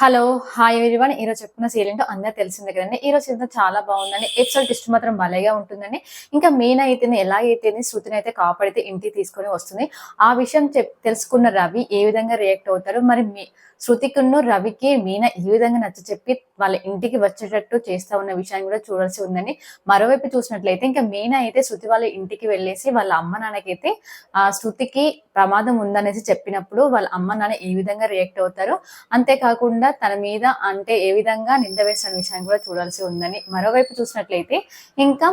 Hello hi everyone ఈరోజు చెప్పుకున్న serial ఏంటో అందరూ తెలిసిందే కదండి. ఈ రోజు సీరియల్ చాలా బాగుందండి. ఎపిసోడ్ టెస్ట్ మాత్రం భలేగా ఉంటుందండి. ఇంకా మెయిన్ అయితేనే ఎలా అయితే శృతిని అయితే కాపాడితే ఇంటికి తీసుకొని వస్తుంది. ఆ విషయం తెలుసుకున్న రవి ఏ విధంగా రియాక్ట్ అవుతారు మరి మీ శృతికును రవికి మీనా ఈ విధంగా నచ్చ చెప్పి వాళ్ళ ఇంటికి వచ్చేటట్టు చేస్తా ఉన్న విషయాన్ని కూడా చూడాల్సి ఉందండి. మరోవైపు చూసినట్లయితే ఇంకా మీనా అయితే శృతి వాళ్ళ ఇంటికి వెళ్ళేసి వాళ్ళ అమ్మ నాన్నకైతే ఆ శృతికి ప్రమాదం ఉందనేసి చెప్పినప్పుడు వాళ్ళ అమ్మ నాన్న ఏ విధంగా రియాక్ట్ అవుతారు అంతేకాకుండా తన మీద అంటే ఏ విధంగా నింద వేసిన విషయాన్ని కూడా చూడాల్సి ఉందని మరోవైపు చూసినట్లయితే ఇంకా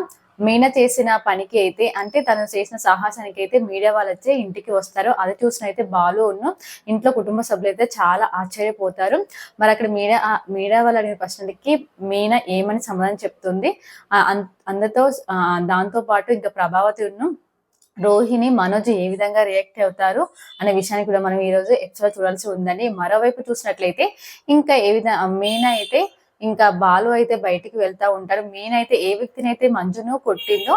మీన చేసిన పనికి అయితే అంటే తను చేసిన సాహసానికి అయితే మీడియా వాళ్ళు వచ్చి ఇంటికి వస్తారు. అది చూసిన అయితే బాలు ఉన్న ఇంట్లో కుటుంబ సభ్యులు అయితే చాలా ఆశ్చర్యపోతారు. మరి అక్కడ మీడియా మీడియా వాళ్ళు అడిగిన ప్రశ్నలకి మీన ఏమని సమాధానం చెప్తుంది? ఆ అందరితో దాంతో పాటు ఇంకా ప్రభావతి ఉన్న రోహిణి మనోజ్ ఏ విధంగా రియాక్ట్ అవుతారు అనే విషయాన్ని కూడా మనం ఈ రోజు ఎక్స్ట్రా చూడాల్సి ఉందండి. మరోవైపు చూసినట్లయితే ఇంకా ఏ విధంగా మెయిన్ అయితే ఇంకా బాలు అయితే బయటికి వెళ్తా ఉంటాడు. మెయిన్ అయితే ఏ వ్యక్తిని అయితే మంజును కొట్టిందో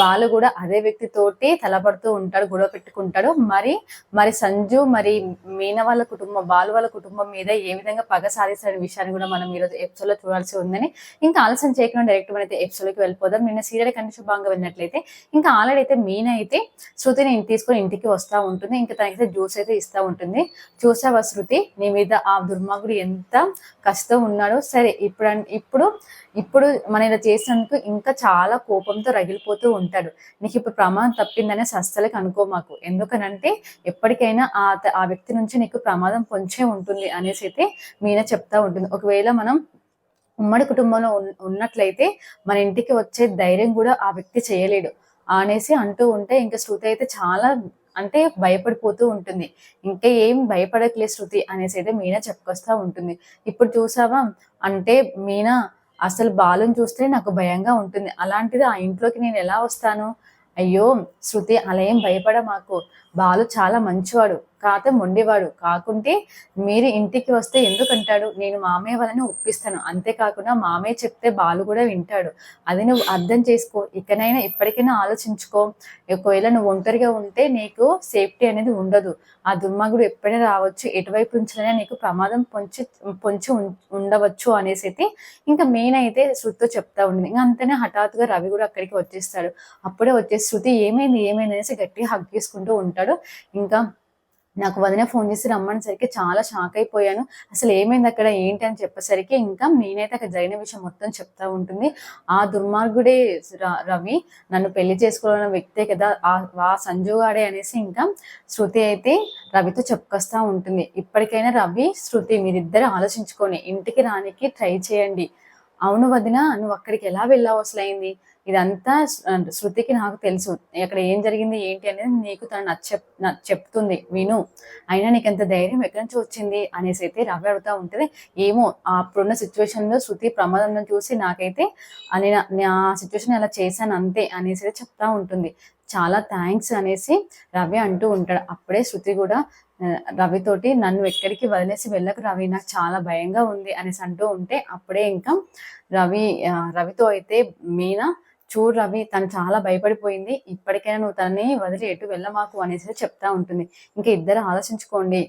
బాలు కూడా అదే వ్యక్తి తోటి తలపడుతూ ఉంటాడు గొడవ పెట్టుకుంటాడు. మరి మరి సంజు మరి మీన వాళ్ళ కుటుంబం బాలు వాళ్ళ కుటుంబం మీద ఏ విధంగా పగ సాధిస్తాడు విషయాన్ని కూడా మనం ఈరోజు ఎపిసోడ్లో చూడాల్సి ఉందని ఇంకా ఆలస్యం చేయకుండా డైరెక్ట్ అయితే ఎపిసోడ్లోకి వెళ్ళిపోదాం. నిన్న సీరియల్ కండిషన్ శుభంగా వెళ్ళినట్లయితే ఇంకా ఆల్రెడీ అయితే మీన అయితే శృతిని తీసుకొని ఇంటికి వస్తా ఉంటుంది. ఇంకా తనకైతే జ్యూస్ అయితే ఇస్తా ఉంటుంది. చూసావా శృతి? నీ మీద ఆ దుర్మార్గుడు ఎంత కష్టం ఉన్నాడో. సరే ఇప్పుడు ఇప్పుడు ఇప్పుడు మన ఇలా చేసినందుకు ఇంకా చాలా కోపంతో రగిలిపోతూ ఉంటాడు. నీకు ఇప్పుడు ప్రమాదం తప్పిందనే సస్తలకి అనుకో మాకు. ఎందుకనంటే ఎప్పటికైనా ఆ ఆ వ్యక్తి నుంచి నీకు ప్రమాదం పొంచే ఉంటుంది అనేసి అయితే మీనా చెప్తా ఉంటుంది. ఒకవేళ మనం ఉమ్మడి కుటుంబంలో ఉన్- ఉన్నట్లయితే మన ఇంటికి వచ్చే ధైర్యం కూడా ఆ వ్యక్తి చేయలేడు. అనేసి అంటూ ఉంటే ఇంకా శృతి అయితే చాలా అంటే భయపడిపోతూ ఉంటుంది. ఇంకా ఏం భయపడట్లే శృతి అనేసి అయితే మీనా చెప్పుకొస్తా ఉంటుంది. ఇప్పుడు చూసావా? అంటే మీనా అసలు బాలుని చూస్తే నాకు భయంగా ఉంటుంది. అలాంటిది ఆ ఇంట్లోకి నేను ఎలా వస్తాను? అయ్యో శృతి అలా ఏం భయపడ మాకు. బాలు చాలా మంచివాడు కాకపోతే మొండివాడు. కాకుంటే మీరు ఇంటికి వస్తే ఎందుకంటాడు? నేను మామయ్య వాళ్ళని ఒప్పిస్తాను. అంతేకాకుండా మామయ్య చెప్తే బాలు కూడా వింటాడు. అది నువ్వు అర్థం చేసుకో. ఇకనైనా ఇప్పటికైనా ఆలోచించుకో. ఒకవేళ నువ్వు ఒంటరిగా ఉంటే నీకు సేఫ్టీ అనేది ఉండదు. ఆ దుర్మార్గుడు ఎప్పుడైనా రావచ్చు. ఎటువైపు నుంచైనా నీకు ప్రమాదం పొంచి పొంచి ఉండవచ్చు అనేసి అయితే ఇంకా మెయిన్ అయితే శృతితో చెప్తా ఉంది ఇంకా అంతనే హఠాత్తుగా రవి కూడా అక్కడికి వచ్చేస్తాడు. అప్పుడే వచ్చేసి శృతి ఏమైంది? ఏమైంది? అనేసి గట్టిగా హగ్ చేసుకుంటూ ఉంటాడు. ఇంకా నాకు వదిన ఫోన్ చేసి రమ్మనేసరికి చాలా షాక్ అయిపోయాను. అసలు ఏమైంది అక్కడ? ఏంటి అని చెప్పేసరికి ఇంకా నేనైతే అక్కడ జరిగిన విషయం మొత్తం చెప్తా ఉంటుంది. ఆ దుర్మార్గుడే రవి నన్ను పెళ్ళి చేసుకోవాలన్న వ్యక్తే కదా. ఆ సంజుగాడే అనేసి ఇంకా శృతి అయితే రవితో చెప్పుకొస్తా ఉంటుంది. ఇప్పటికైనా రవి శృతి మీరిద్దరు ఆలోచించుకొని ఇంటికి రానికి ట్రై చేయండి. అవును వదిన నువ్వు అక్కడికి ఎలా వెళ్ళావు అసలు అయింది ఇదంతా శృతికి నాకు తెలుసు. అక్కడ ఏం జరిగింది ఏంటి అనేది నీకు తను నచ్చ చెప్తుంది. విను. అయినా నీకు ఎంత ధైర్యం ఎక్కడి నుంచి వచ్చింది అనేసి అయితే రవి అడుగుతా ఉంటుంది. ఏమో అప్పుడున్న సిచ్యువేషన్లో శృతి ప్రమాదం చూసి నాకైతే అని నా- సిచ్యువేషన్ అలా చేశాను అంతే అనేసి అయితే చెప్తా ఉంటుంది. చాలా థ్యాంక్స్ అనేసి రవి అంటూ ఉంటాడు. అప్పుడే శృతి కూడా రవితోటి నన్ను ఎక్కడికి వదిలేసి వెళ్ళకు రవి నాకు చాలా భయంగా ఉంది అనేసి అంటూ ఉంటే అప్పుడే ఇంకా రవి రవితో అయితే మీనా చూడు రవి తను చాలా భయపడిపోయింది. ఇప్పటికైనా నువ్వు తనని వదిలి ఎటు వెళ్ళమాకు అనేసి చెప్తా ఉంటుంది. ఇంకా ఇద్దరు ఆలోచించుకోండి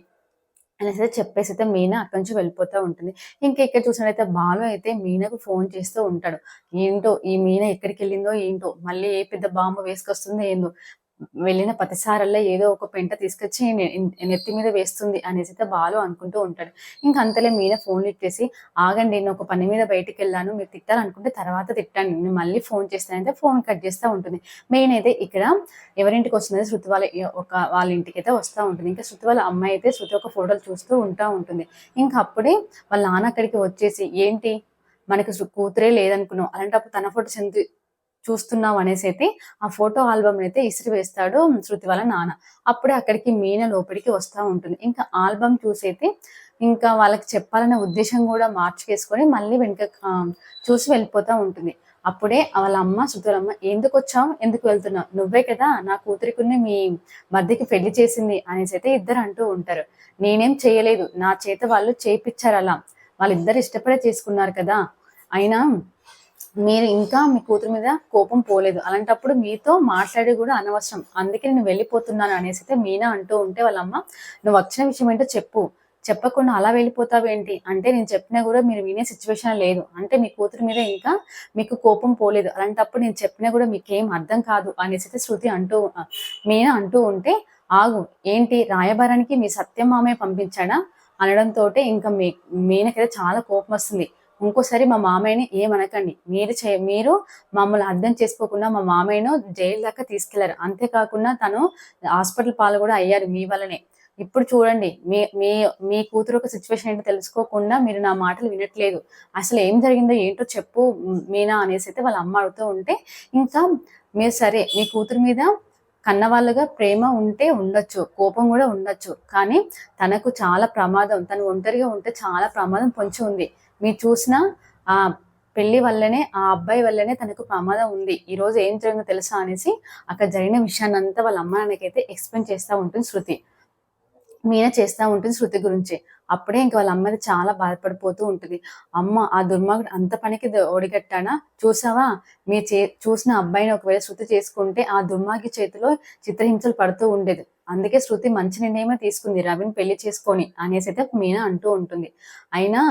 అనేసి చెప్పేసి అయితే మీనా అక్కడి నుంచి వెళ్ళిపోతూ ఉంటుంది. ఇంకా ఇక్కడ చూసినట్టయితే బాలు అయితే మీనకు ఫోన్ చేస్తూ ఉంటాడు. ఏంటో ఈ మీన ఎక్కడికి వెళ్ళిందో ఏంటో మళ్ళీ ఏ పెద్ద బాంబు వేసుకొస్తుందో ఏందో. వెళ్ళిన ప్రతిసారల్లా ఏదో ఒక పెంట తీసుకొచ్చి నెత్తి మీద వేస్తుంది అనేసి అయితే బాలు అనుకుంటూ ఉంటాడు. ఇంకా అంతలే మీద ఫోన్ ఇచ్చేసి ఆగండి నేను ఒక పని మీద బయటికి వెళ్ళాను మీరు తిట్టాలనుకుంటే తర్వాత తిట్టాను నేను మళ్ళీ ఫోన్ చేస్తానంటే ఫోన్ కట్ చేస్తూ ఉంటుంది. మెయిన్ అయితే ఇక్కడ ఎవరింటికి వస్తుంది శృతి వాళ్ళ ఒక వాళ్ళ ఇంటికి అయితే వస్తూ ఉంటుంది. ఇంకా శృతి వాళ్ళ అమ్మాయి అయితే శృతి ఒక ఫోటోలు చూస్తూ ఉంటా ఉంటుంది. ఇంకా అప్పుడే వాళ్ళ నాన్న అక్కడికి వచ్చేసి ఏంటి? మనకి కూతురే లేదనుకున్నాం అలాంటప్పుడు తన ఫోటో ఎందుకు చూస్తున్నాం అనేసి అయితే ఆ ఫోటో ఆల్బమ్ అయితే ఇసిరి వేస్తాడు శృతి వాళ్ళ నాన్న. అప్పుడే అక్కడికి మీన లోపలికి వస్తూ ఉంటుంది. ఇంకా ఆల్బమ్ చూసైతే ఇంకా వాళ్ళకి చెప్పాలనే ఉద్దేశం కూడా మార్చుకేసుకొని మళ్ళీ వెనుక చూసి వెళ్ళిపోతూ ఉంటుంది. అప్పుడే వాళ్ళ అమ్మ సుతులమ్మ ఎందుకు వచ్చావు? ఎందుకు వెళ్తున్నావు? నువ్వే కదా నా కూతురికుని మీ మధ్యకి పెళ్ళి చేసింది అనేసి అయితే ఇద్దరు అంటూ ఉంటారు. నేనేం చేయలేదు. నా చేత వాళ్ళు చేయించారు అలా వాళ్ళిద్దరు ఇష్టపడే చేసుకున్నారు కదా. అయినా మీరు ఇంకా మీ కూతురు మీద కోపం పోలేదు. అలాంటప్పుడు మీతో మాట్లాడి కూడా అనవసరం. అందుకే నేను వెళ్ళిపోతున్నాను అనేసి అయితే మీనా అంటూ ఉంటే వాళ్ళమ్మ నువ్వు వచ్చిన విషయం ఏంటో చెప్పు. చెప్పకుండా అలా వెళ్ళిపోతావేంటి అంటే నేను చెప్పినా కూడా మీరు వినే సిచ్యువేషన్ లేదు. అంటే మీ కూతురు మీద ఇంకా మీకు కోపం పోలేదు. అలాంటప్పుడు నేను చెప్పినా కూడా మీకు ఏం అర్థం కాదు అనేసి అయితే శృతి అంటూ మీనా అంటూ ఉంటే ఆగు. ఏంటి? రాయబారానికి మీ సత్యం మామే పంపించాడా? అనడంతో ఇంకా మీ మీనకైతే చాలా కోపం వస్తుంది. ఇంకోసారి మా మామయ్యని ఏమనకండి. మీరు చే మీరు మమ్మల్ని అర్థం చేసుకోకుండా మా మామయ్యను జైలు దాకా తీసుకెళ్ళారు. అంతేకాకుండా తను హాస్పిటల్ పాలు కూడా అయ్యారు మీ వల్లనే. ఇప్పుడు చూడండి మీ మీ మీ కూతురు ఒక సిచ్యువేషన్ ఏంటో తెలుసుకోకుండా మీరు నా మాటలు వినట్లేదు. అసలు ఏం జరిగిందో ఏంటో చెప్పు మీనా అనేసి అయితే వాళ్ళ అమ్మ అడుగుతూ ఉంటే ఇంకా మీరు సరే మీ కూతురు మీద కన్నవాళ్ళుగా ప్రేమ ఉంటే ఉండొచ్చు కోపం కూడా ఉండొచ్చు. కానీ తనకు చాలా ప్రమాదం తను ఒంటరిగా ఉంటే చాలా ప్రమాదం పొంచి ఉంది. మీరు చూసిన ఆ పెళ్ళి వల్లనే ఆ అబ్బాయి వల్లనే తనకు ప్రమాదం ఉంది. ఈ రోజు ఏం జరిగిందో తెలుసా అనేసి అక్కడ జరిగిన విషయాన్ని అంతా వాళ్ళ అమ్మ నాన్నకైతే ఎక్స్ప్లెయిన్ చేస్తూ ఉంటుంది శృతి. మీనే చేస్తూ ఉంటుంది శృతి గురించి. అప్పుడే ఇంకా వాళ్ళ అమ్మది చాలా బాధపడిపోతూ ఉంటుంది. అమ్మ ఆ దుర్మార్గుడు అంత పనికి ఒడిగట్టానా? చూసావా? మీ చే చూసిన అబ్బాయిని ఒకవేళ శృతి చేసుకుంటే ఆ దుర్మార్గి చేతిలో చిత్రహింసలు పడుతూ ఉండేది. అందుకే శృతి మంచి నిర్ణయమే తీసుకుంది రవిని పెళ్ళి చేసుకొని అనేసి అయితే మీనా అంటూ ఉంటుంది. అయినా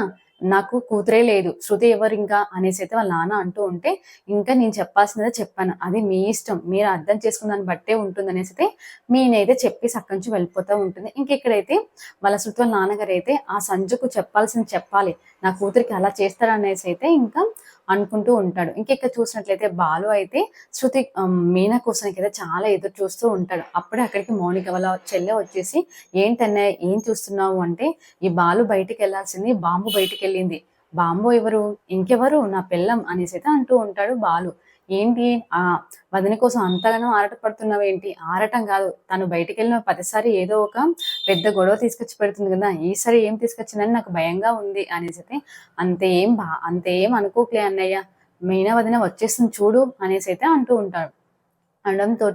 నాకు కూతురే లేదు. శృతి ఎవరు ఇంకా అనేసి అయితే వాళ్ళ నాన్న అంటూ ఉంటే ఇంకా నేను చెప్పాల్సినదే చెప్పాను. అది మీ ఇష్టం. మీరు అర్థం చేసుకున్న దాన్ని బట్టే ఉంటుంది అనేసి అయితే మీనైతే చెప్పి అక్కడి నుంచి వెళ్ళిపోతూ ఉంటుంది. ఇంకెక్కడైతే వాళ్ళ శృతి వాళ్ళ నాన్నగారు అయితే ఆ సంజుకు చెప్పాల్సింది చెప్పాలి. నా కూతురికి అలా చేస్తారనేసి అయితే ఇంకా అనుకుంటూ ఉంటాడు. ఇంకెక్కడ చూసినట్లయితే బాలు అయితే శృతి మీనా కోసానికి అయితే చాలా ఎదురు చూస్తూ ఉంటాడు. అప్పుడే అక్కడికి మౌనిక వాళ్ళ చెల్లె వచ్చేసి ఏంటన్నా ఏం చూస్తున్నావు? అంటే ఈ బాలు బయటికి వెళ్ళాల్సింది బాంబు బయటికి వెళ్ళింది. బాంబు ఎవరు? ఇంకెవరు? నా పిల్లం అనేసి అయితే అంటూ ఉంటాడు బాలు. ఏంటి? ఆ వదిన కోసం అంతగానో ఆరట పడుతున్నావు ఏంటి ఆరటం కాదు. తను బయటికి వెళ్ళిన ప్రతిసారి ఏదో ఒక పెద్ద గొడవ తీసుకొచ్చి పెడుతుంది కదా. ఈసారి ఏం తీసుకొచ్చిందని నాకు భయంగా ఉంది అనేసి అయితే అంతేం బా అంతేం అనుకోకలే అన్నయ్య. మీనా వదిన వచ్చేస్తుంది చూడు అనేసి అయితే అంటూ ఉంటాడు. అనడంతో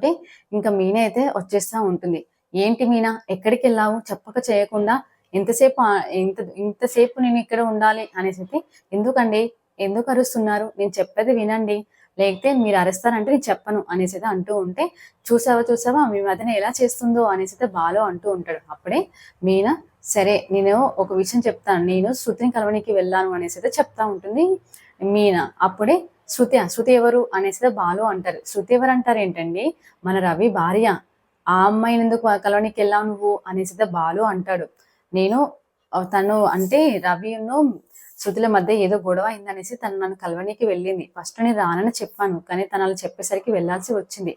ఇంకా మీన అయితే వచ్చేస్తూ ఉంటుంది. ఏంటి మీనా? ఎక్కడికి వెళ్ళావు? చెప్పక చేయకుండా ఎంతసేపు ఇంత ఇంతసేపు నేను ఇక్కడ ఉండాలి అనేసి అయితే ఎందుకండి? ఎందుకు అరుస్తున్నారు? నేను చెప్పేది వినండి. లేకపోతే మీరు అరుస్తారంటే నేను చెప్పను అనేసి అయితే అంటూ ఉంటే చూసావా చూసావా మీ మధ్యన ఎలా చేస్తుందో అనేసి అయితే బాలో అంటూ ఉంటాడు. అప్పుడే మీనా సరే నేను ఒక విషయం చెప్తాను. నేను శృతిని కలవనికి వెళ్ళాను అనేసి అయితే చెప్తా ఉంటుంది మీనా. అప్పుడే శృతి శృతి ఎవరు అనేసి బాలు అంటారు. శృతి ఎవరు అంటారు ఏంటండి? మన రవి భార్య. ఆ అమ్మాయిని ఎందుకు కలవనికి వెళ్ళావు నువ్వు అనేసి బాలు అంటాడు. నేను తను అంటే రవిను శృతుల మధ్య ఏదో గొడవ అయిందనేసి తను నన్ను కలవనీకి వెళ్ళింది. ఫస్ట్ నేను రానని చెప్పాను కానీ తను అలా చెప్పేసరికి వెళ్ళాల్సి వచ్చింది.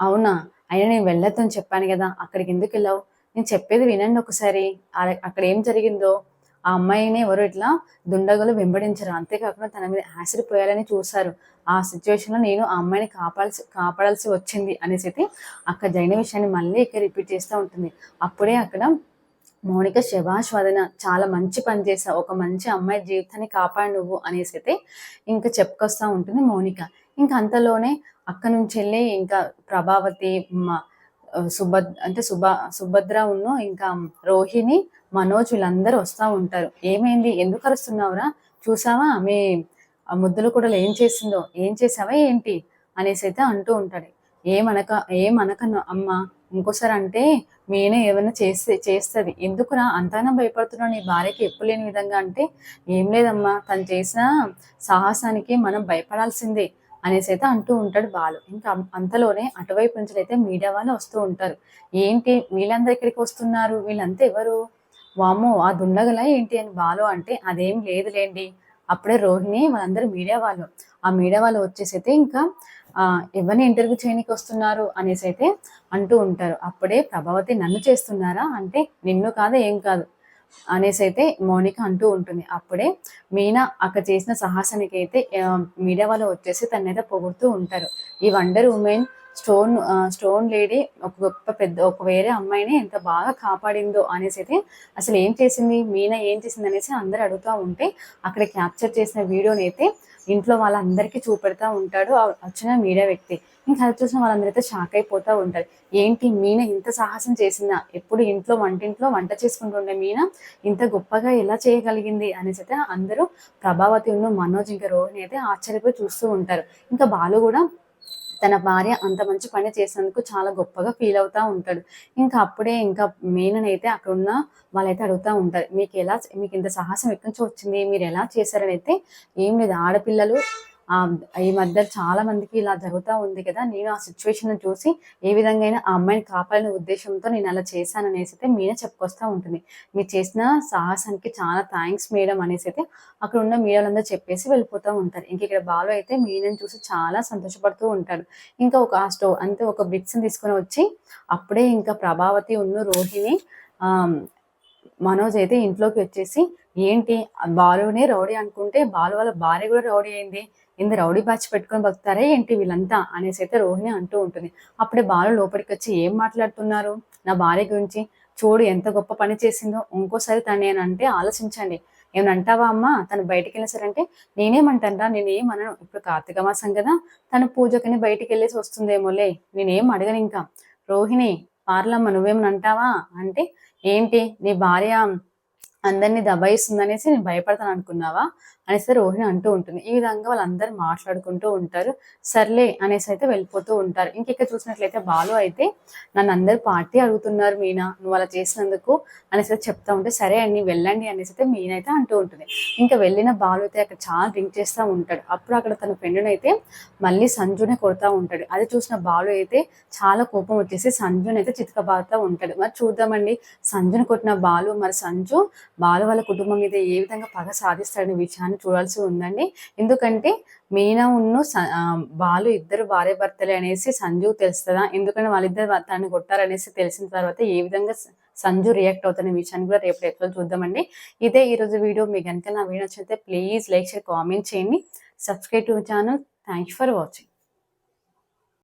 అవునా? అయినా నేను వెళ్ళొద్దని చెప్పాను కదా అక్కడికి ఎందుకు వెళ్ళావు? నేను చెప్పేది వినండి ఒకసారి. అక్కడ ఏం జరిగిందో? ఆ అమ్మాయిని ఎవరు ఇట్లా దుండగులు వెంబడించరు. అంతేకాకుండా తన మీద యాసిడ్ పోయాలని చూశారు. ఆ సిచ్యువేషన్లో నేను ఆ అమ్మాయిని కాపాడాల్సి కాపాడాల్సి వచ్చింది అనేసి అయితే అక్కడ జరిగిన విషయాన్ని మళ్ళీ ఇక్కడ రిపీట్ చేస్తూ ఉంటుంది. అప్పుడే అక్కడ మౌనిక శభాష్ వదన చాలా మంచి పని చేసావు ఒక మంచి అమ్మాయి జీవితాన్ని కాపాడు నువ్వు అనేసి అయితే ఇంకా చెప్పుకొస్తా ఉంటుంది మౌనిక. ఇంకా అంతలోనే అక్క నుంచి వెళ్ళి ఇంకా ప్రభావతి సుభద్ అంటే సుభ సుభద్ర ఉన్ను ఇంకా రోహిణి మనోజ్ వీళ్ళందరూ వస్తూ ఉంటారు. ఏమైంది? ఎందుకు అరుస్తున్నావురా? చూసావా? మీ ముద్దులు కూడా ఏం చేసిందో? ఏం చేసావా? ఏంటి? అనేసి అయితే అంటూ ఉంటాడు. ఏమనక ఏమనక అమ్మ? ఇంకోసారి అంటే మీనే ఏమైనా చేస్తే చేస్తుంది. ఎందుకురా? అంతానా భయపడుతున్నా నీ భార్యకి ఎప్పుడు లేని విధంగా అంటే ఏం లేదమ్మా తను చేసిన సాహసానికి మనం భయపడాల్సిందే అనేసి అయితే అంటూ ఉంటాడు బాలు. ఇంకా అంతలోనే అటువైపు నుంచి అయితే మీడియా వాళ్ళు వస్తూ ఉంటారు. ఏంటి? వీళ్ళందరూ ఇక్కడికి వస్తున్నారు? వీళ్ళంతా ఎవరు? వామో ఆ దుండగల ఏంటి? అని బాలు అంటే అదేం లేదులేండి. అప్పుడే రోహిణి వాళ్ళందరూ మీడియా వాళ్ళు. ఆ మీడియా వాళ్ళు వచ్చేసి అయితే ఇంకా ఎవరిని ఇంటర్వ్యూ చేయడానికి వస్తున్నారు అనేసి అయితే అంటూ ఉంటారు. అప్పుడే ప్రభావతి నన్ను చేస్తున్నారా? అంటే నిన్ను కాదు ఏం కాదు అనేసి అయితే మౌనిక అంటూ ఉంటుంది. అప్పుడే మీనా అక్కడ చేసిన సాహసానికి అయితే మీడియా వాళ్ళు వచ్చేసి తనైతే పొగుడుతూ ఉంటారు. ఈ wonder woman stone stone lady ఒక గొప్ప పెద్ద ఒక వేరే అమ్మాయిని ఎంత బాగా కాపాడిందో అనేసి అయితే అసలు ఏం చేసింది మీనా ఏం చేసింది అనేసి అందరు అడుగుతూ ఉంటే అక్కడ క్యాప్చర్ చేసిన వీడియోని అయితే ఇంట్లో వాళ్ళందరికీ చూపెడతా ఉంటాడు వచ్చిన మీడియా వ్యక్తి. ఇంకా అది చూసిన వాళ్ళందరైతే షాక్ అయిపోతూ ఉంటారు. ఏంటి మీన ఇంత సాహసం చేసిందా? ఎప్పుడు ఇంట్లో వంటింట్లో వంట చేసుకుంటుండే మీన? ఇంత గొప్పగా ఎలా చేయగలిగింది అనేసి అయితే అందరూ ప్రభావతి ఉన్న మనోజ్ ఇంకా రోహిణి అయితే ఆశ్చర్యపోయి చూస్తూ ఉంటారు. ఇంకా బాలు కూడా తన భార్య అంత మంచి పని చేసినందుకు చాలా గొప్పగా ఫీల్ అవుతా ఉంటాడు. ఇంకా అప్పుడే ఇంకా మీనన్ అయితే అక్కడ ఉన్న వాళ్ళైతే అడుగుతూ ఉంటారు మీకు ఎలా మీకు ఇంత సాహసం ఎక్కడి నుంచి వచ్చింది? మీరు ఎలా చేశారని అయితే ఏం లేదు. ఆడపిల్లలు ఈ మధ్య చాలా మందికి ఇలా జరుగుతూ ఉంది కదా. నేను ఆ సిచ్యువేషన్ చూసి ఏ విధంగా అయినా ఆ అమ్మాయిని కాపాడిన ఉద్దేశంతో నేను అలా చేశాను అనేసి అయితే మీనే చెప్పుకొస్తూ ఉంటుంది. మీరు చేసిన సాహసానికి చాలా థ్యాంక్స్ మేడం అనేసి అయితే అక్కడ ఉన్న మీడియాలందరూ చెప్పేసి వెళ్ళిపోతూ ఉంటారు. ఇంక ఇక్కడ బాలు అయితే మీనని చూసి చాలా సంతోషపడుతూ ఉంటాడు. ఇంకా ఒక ఆ స్టవ్ అంతే ఒక బ్రిక్స్ని తీసుకొని వచ్చి అప్పుడే ఇంకా ప్రభావతి ఉన్న రోహిణి ఆ మనోజ్ అయితే ఇంట్లోకి వచ్చేసి ఏంటి బాలునే రౌడీ అనుకుంటే బాలు వాళ్ళ భార్య కూడా రౌడీ అయింది. ఇంత రౌడీ బ్యాచ్ పెట్టుకొని బతుకుతారా ఏంటి వీళ్ళంతా అనేసి అయితే రోహిణి అంటూ ఉంటుంది. అప్పుడే బాలు లోపలికి వచ్చి ఏం మాట్లాడుతున్నారు? నా భార్య గురించి చూడు ఎంత గొప్ప పని చేసిందో ఇంకోసారి తను ఆలోచించండి. ఏమన్నా అంటావా అమ్మ? తను బయటికి వెళ్ళేసారంటే నేనేమంటానరా? నేనేమనను? ఇప్పుడు కార్తీక మాసం కదా తను పూజకని బయటికి వెళ్ళేసి వస్తుందేమోలే. నేనేం అడగను ఇంకా. రోహిణి పార్లమ్మ నువ్వేమనంటావా అంటే ఏంటి? నీ భార్య అందరినీ దబాయిస్తుందనేసి నేను భయపడతాను అనుకున్నావా? అనేసి రోహిణి అంటూ ఉంటుంది. ఈ విధంగా వాళ్ళందరూ మాట్లాడుకుంటూ ఉంటారు. సర్లే అనేసి అయితే వెళ్ళిపోతూ ఉంటారు. ఇంకెక్కడ చూసినట్లయితే బాలు అయితే నన్ను అందరు పార్టీ అడుగుతున్నారు మీనా నువ్వు అలా చేసినందుకు అనేసి అయితే చెప్తా ఉంటే సరే అండి వెళ్ళండి అనేసి అయితే మీనా అయితే అంటూ ఉంటుంది. ఇంకా వెళ్ళిన బాలు అయితే అక్కడ చాలా డ్రింక్ చేస్తూ ఉంటాడు. అప్పుడు అక్కడ తన ఫ్రెండ్ని అయితే మళ్ళీ సంజునే కొడతా ఉంటాడు. అది చూసిన బాలు అయితే చాలా కోపం వచ్చేసి సంజుని అయితే చితకబారుతూ ఉంటాడు. మరి చూద్దామండి సంజుని కొట్టిన బాలు మరి సంజు బాలు వాళ్ళ కుటుంబం మీద ఏ విధంగా పగ సాధిస్తాడనే విషయాన్ని చూడాల్సి ఉందండి. ఎందుకంటే మీనా ఉన్ను బాలు ఇద్దరు భార్య భర్తలే అనేసి సంజు తెలుస్తుందా? ఎందుకంటే వాళ్ళిద్దరు తనని కొట్టారనేసి తెలిసిన తర్వాత ఏ విధంగా సంజు రియాక్ట్ అవుతున్న విషయాన్ని కూడా రేపు ఎట్లా చూద్దామండి. ఇదే ఈరోజు వీడియో. మీకు కనుక నా వీడియో నచ్చితే ప్లీజ్ లైక్ షేర్ కామెంట్ చేయండి. Subscribe to channel. Thanks for watching.